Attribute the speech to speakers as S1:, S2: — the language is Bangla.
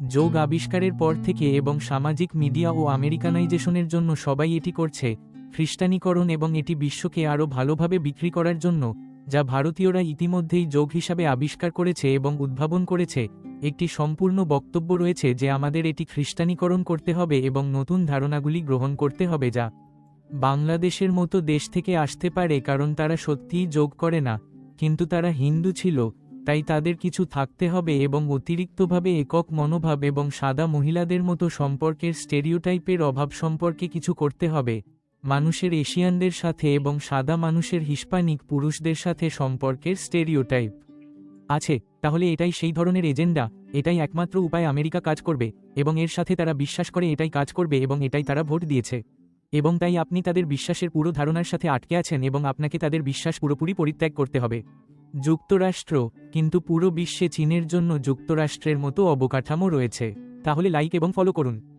S1: যোগ আবিষ্কারের পর থেকে এবং সামাজিক মিডিয়া ও আমেরিকানাইজেশনের জন্য সবাই এটি করছে, খ্রিস্টানীকরণ এবং এটি বিশ্বকে আরও ভালোভাবে বিক্রি করার জন্য, যা ভারতীয়রা ইতিমধ্যেই যোগ হিসাবে আবিষ্কার করেছে এবং উদ্ভাবন করেছে। একটি সম্পূর্ণ বক্তব্য রয়েছে যে আমাদের এটি খ্রিস্টানীকরণ করতে হবে এবং নতুন ধারণাগুলি গ্রহণ করতে হবে যা বাংলাদেশের মতো দেশ থেকে আসতে পারে কারণ তারা সত্যিই যোগ করে না, কিন্তু তারা হিন্দু ছিল। তাই তাদের কিছু থাকতে হবে এবং অতিরিক্তভাবে একক মনোভাব এবং সাদা মহিলাদের মতো সম্পর্কের স্টেরিওটাইপের অভাব সম্পর্কে কিছু করতে হবে। মানুষের এশিয়ানদের সাথে এবং সাদা মানুষের হিস্পানিক পুরুষদের সাথে সম্পর্কের স্টেরিওটাইপ। আছে, তাহলে এটাই সেই ধরনের এজেন্ডা, এটাই একমাত্র উপায় আমেরিকা কাজ করবে, এবং এর সাথে তারা বিশ্বাস করে এটাই কাজ করবে এবং এটাই তারা ভোট দিয়েছে। এবং তাই আপনি তাদের বিশ্বাসের পুরো ধারণার সাথে আটকে আছেন এবং আপনাকে তাদের বিশ্বাস পুরোপুরি পরিত্যাগ করতে হবে। যুক্তরাষ্ট্র, কিন্তু পুরো বিশ্বে চীনের জন্য যুক্তরাষ্ট্রের মতো অবকাঠামো রয়েছে। তাহলে লাইক এবং ফলো করুন।